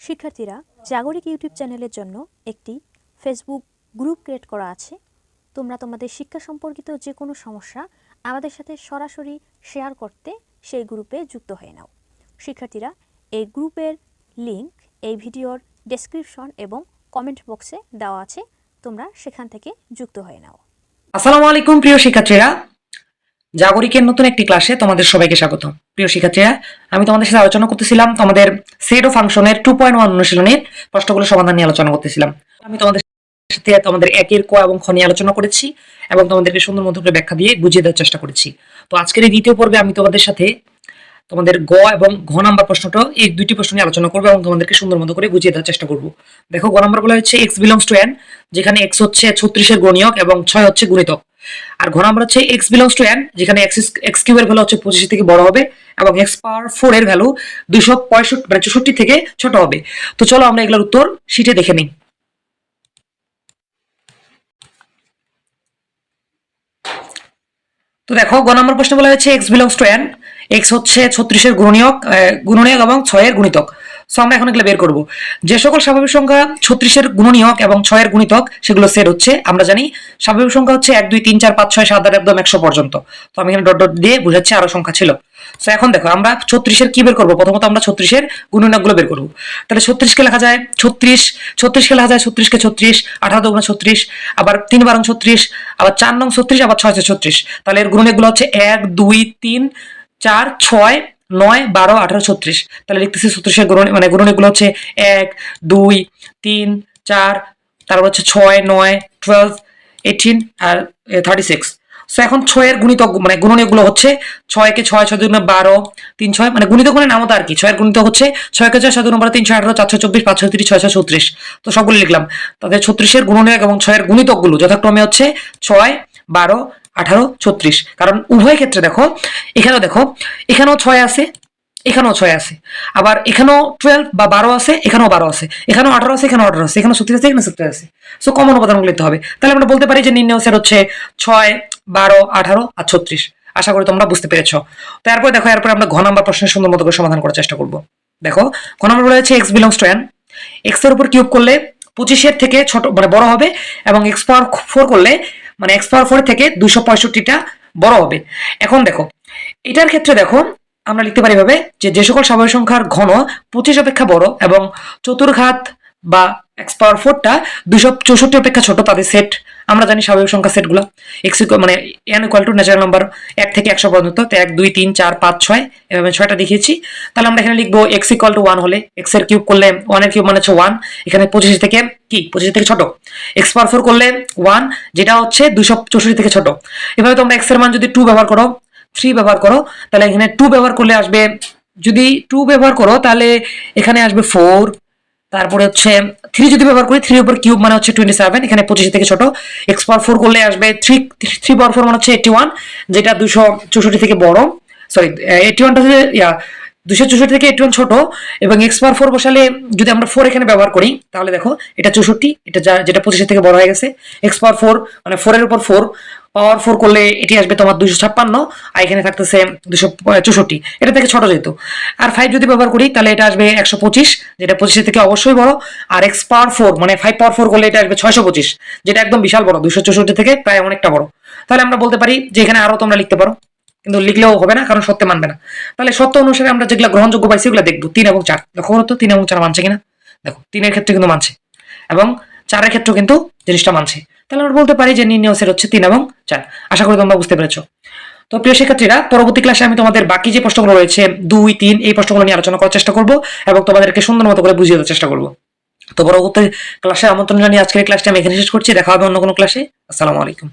শিক্ষার্থীরা জাগরিক ইউটিউব চ্যানেলের জন্য একটি ফেসবুক গ্রুপ ক্রিয়েট করা আছে। তোমরা তোমাদের শিক্ষা সম্পর্কিত যে কোনো সমস্যা আমাদের সাথে সরাসরি শেয়ার করতে সেই গ্রুপে যুক্ত হয়ে নাও। শিক্ষার্থীরা এই গ্রুপের লিংক এই ভিডিওর ডেসক্রিপশন এবং কমেন্ট বক্সে দেওয়া আছে। তোমরা সেখান থেকে যুক্ত হয়ে নাও। আসসালামু আলাইকুম প্রিয় শিক্ষার্থীরা। জাগরিকের নতুন একটি ক্লাসে তোমাদের সবাইকে স্বাগত। প্রিয় শিক্ষার্থীরা, আমি তোমাদের সাথে আলোচনা করতেছিলাম তোমাদের সেট ও ফাংশনের টু পয়েন্ট ওয়ান অনুশীলনের প্রশ্নগুলো সমাধান নিয়ে আলোচনা করতেছিলাম। আমি তোমাদের সাথে তোমাদের একের ক এবং খ নিয়ে আলোচনা করেছি এবং তোমাদেরকে সুন্দর মতো করে ব্যাখ্যা দিয়ে বুঝিয়ে দেওয়ার চেষ্টা করেছি। তো আজকের এই দ্বিতীয় পর্বে আমি তোমাদের সাথে তোমাদের গ এবং ঘ নাম্বার প্রশ্নটা এই দুইটি প্রশ্ন নিয়ে আলোচনা করব এবং তোমাদেরকে সুন্দর মতো করে বুঝিয়ে দেওয়ার চেষ্টা করব। দেখো, গ নাম্বার বলা হচ্ছে এক্স বিলংস টু এন যেখানে এক্স হচ্ছে ছত্রিশের গণিয়ক এবং ছয় হচ্ছে গুণিতক। আর ঘ নাম্বার হচ্ছে এক্স বিলংস টু এন যেখানে এক্স এক্স কিউবের ভ্যালু হচ্ছে পঁচিশ থেকে বড় হবে, এবং এক্স পাওয়ার ফোর এর ভ্যালু দুশো পঁয়ষট্টি মানে চৌষট্টি থেকে ছোট হবে। তো চলো আমরা এগুলোর উত্তর শিটে দেখে নিই। তো দেখো গ নম্বর প্রশ্ন বলা হয়েছে x belongs to n x হচ্ছে ছত্রিশের গুণনীয়ক গুণনীয়ক এবং ছয়ের গুণিতক। সো আমরা এখন এগুলো বের করব। যে সকল স্বাভাবিক সংখ্যা ছত্রিশের গুণনীয়ক এবং ছয়ের গুণিতক, সেগুলো সেট হচ্ছে। আমরা জানি স্বাভাবিক সংখ্যা হচ্ছে এক, দুই, তিন, চার, পাঁচ, ছয়, সাত, আট, একদম একশো পর্যন্ত। তো আমি এখানে ডট ডট দিয়ে বুঝাচ্ছি আরও সংখ্যা ছিল। সো এখন দেখো, আমরা ছত্রিশের কি বের করব? প্রথমত আমরা ছত্রিশের গুণনীয়কগুলো বের করব। তাহলে ছত্রিশকে লেখা যায় ছত্রিশ, ছত্রিশকে লেখা যায় ছত্রিশকে ছত্রিশ, আঠারো দুগুণ ছত্রিশ, আবার তিন বারং ছত্রিশ, আবার চার নং ছত্রিশ, আবার ছয় ছত্রিশ। তাহলে এর গুণনীয়কগুলো হচ্ছে এক, দুই, তিন, চার, ছয় নয়, বারো, আঠারো, ছত্রিশ। তাহলে লিখতেছি ছত্রিশের গুণন মানে গুণনীয়কগুলো হচ্ছে এক, দুই, তিন, চার, তারপর হচ্ছে ছয়, নয় টুয়েলভ এইটিন আর থার্টি সিক্স সো এখন ছয়ের গুণিতক মানে গুণনীয়কগুলো হচ্ছে ছয়কে ছয় ছয় দুগুণে বারো, তিন, ছয় মানে গুণিতক মানে নামতা আর কি। ছয়ের গুণিত হচ্ছে ছয়কে ছয় ছয় দুগুণ বারো, তিন, ছয়, আঠারো চারশো চব্বিশ পাঁচশো তিরিশ ছয়শো ছত্রিশ। তো সবগুলো লিখলাম। তাদের ছত্রিশের গুণনীয়ক এবং ছয়ের গুণিতকগুলো যথাক্রমে হচ্ছে ছয়, বারো আঠারো, ছত্রিশ। কারণ উভয় ক্ষেত্রে দেখো, এখানেও দেখো, এখানেও ছয় আছে, এখানেও ছয় আছে। আবার এখানেও টুয়েলভ বা বারো আছে, এখানেও বারো আছে। এখানেও আঠারো আছে, এখানেও আঠারো আছে। এখানে ছত্রিশ আছে এখানে ছত্রিশ আছে। সো কমন উপাদানগুলো লিখতে হবে। তাহলে আমরা বলতে পারি যে নির্ণয় সেট হচ্ছে ছয়, বারো, আঠারো আর ছত্রিশ। আশা করি তোমরা বুঝতে পেরেছ। তারপরে দেখো, এরপরে আমরা ঘ নাম্বার প্রশ্নের সুন্দর মতো করে সমাধান করার চেষ্টা করব। দেখো, ঘ নাম্বার বলা হচ্ছে এক্স বিলংস টু এন এক্সের উপর কিউব করলে পঁচিশের থেকে ছোট মানে বড় হবে এবং এক্স পাওয়ার ফোর করলে মানে এক্স পাওয়ার ফোর থেকে দুশো পঁয়ষট্টিটা বড় হবে। এখন দেখো, এটার ক্ষেত্রে দেখো, আমরা লিখতে পারি ভাবে যে যে সকল স্বাভাবিক সংখ্যার ঘন পঁচিশ অপেক্ষা বড় এবং চতুর্ঘাত বা এক্স পাওয়ার ফোরটা দুশো চৌষট্টি অপেক্ষা ছোট তাদের সেট আমরা জানি স্বাভাবিক সংখ্যা সেটগুলো। এক্স মানে n equal to natural number এক থেকে একশো পর্যন্ত, তো এক, দুই, তিন, চার, পাঁচ, ছয়, এভাবে ছয়টা দেখিয়েছি। তাহলে আমরা এখানে লিখব এক্স ইকুয়াল টু ওয়ান হলে এক্সের কিউব করলে ওয়ানের কিউব মানে হচ্ছে ওয়ান এখানে পঁচিশ থেকে কি? পঁচিশ থেকে ছোট। এক্স পাওয়ার ফোর করলে ওয়ান যেটা হচ্ছে দুশো চৌষট্টি থেকে ছোট। এভাবে তোমরা এক্সের মান যদি টু ব্যবহার করো থ্রি ব্যবহার করো, তাহলে এখানে টু ব্যবহার করলে আসবে, যদি টু ব্যবহার করো, তাহলে এখানে আসবে ফোর তারপরে হচ্ছে থ্রি যদি ব্যবহার করি থ্রির উপর কিউব মানে হচ্ছে টোয়েন্টি সেভেন এখানে পঁচিশ থেকে ছোট। এক্স পাওয়ার ফোর করলে আসবে থ্রি থ্রি পাওয়ার ফোর মানে হচ্ছে এইটি ওয়ান যেটা দুশো চৌষট্টি থেকে বড়। সরি এইটি ওয়ানটা হচ্ছে দুশো চৌষট্টি থেকে ওয়ান ছোট এবং এক্স পাওয়ার ফোর বসালে যদি আমরা ফোর এখানে ব্যবহার করি, তাহলে দেখো এটা চৌষট্টি, এটা যেটা পঁচিশের থেকে বড় হয়ে গেছে। এক্স পাওয়ার ফোর মানে ফোরের উপর ফোর পাওয়ার ফোর করলে এটি আসবে তোমার দুশো ছাপ্পান্ন, আর এখানে থাকতেছে দুশো চৌষট্টি। এটা থেকে ছোট যেহেতু। আর ফাইভ যদি ব্যবহার করি, তাহলে এটা আসবে একশো পঁচিশ, যেটা পঁচিশের থেকে অবশ্যই বড়। আর এক্স পাওয়ার ফোর মানে ফাইভ পাওয়ার ফোর করলে এটা আসবে ছয়শো পঁচিশ, যেটা একদম বিশাল বড় দুশো চৌষট্টি থেকে প্রায় অনেকটা বড়। তাহলে আমরা বলতে পারি যে এখানে আরও তোমরা লিখতে পারো। কিন্তু লিখলেও হবে না, কারণ সত্যি মানবে না। তাহলে সত্য অনুসারে আমরা যেগুলো গ্রহণযোগ্য পাইছি, ওগুলো দেখব। তিন এবং চার। লক্ষ্য করো তো, তিন এবং চার মানছে কিনা? দেখো, তিনের ক্ষেত্রে কিন্তু মানছে। এবং চারের ক্ষেত্রেও কিন্তু জিনিসটা মানছে। তাহলে আমরা বলতে পারি যে নির্ণয় সেট হচ্ছে তিন এবং চার। আশা করি তোমরা বুঝতে পেরেছ। তো প্রিয় শিক্ষার্থীরা, পরবর্তী ক্লাসে আমি তোমাদের বাকি যে প্রশ্নগুলো রয়েছে, দুই, তিন, এই প্রশ্নগুলো নিয়ে আলোচনা করার চেষ্টা করব এবং তোমাদেরকে সুন্দর মতো করে বুঝিয়ে দেওয়ার চেষ্টা করব। তো পরবর্তী ক্লাসে আমন্ত্রণ জানিয়ে আজকের ক্লাসটা আমি এখানে শেষ করছি। দেখা হবে অন্য কোনো ক্লাসে আসসালামু আলাইকুম।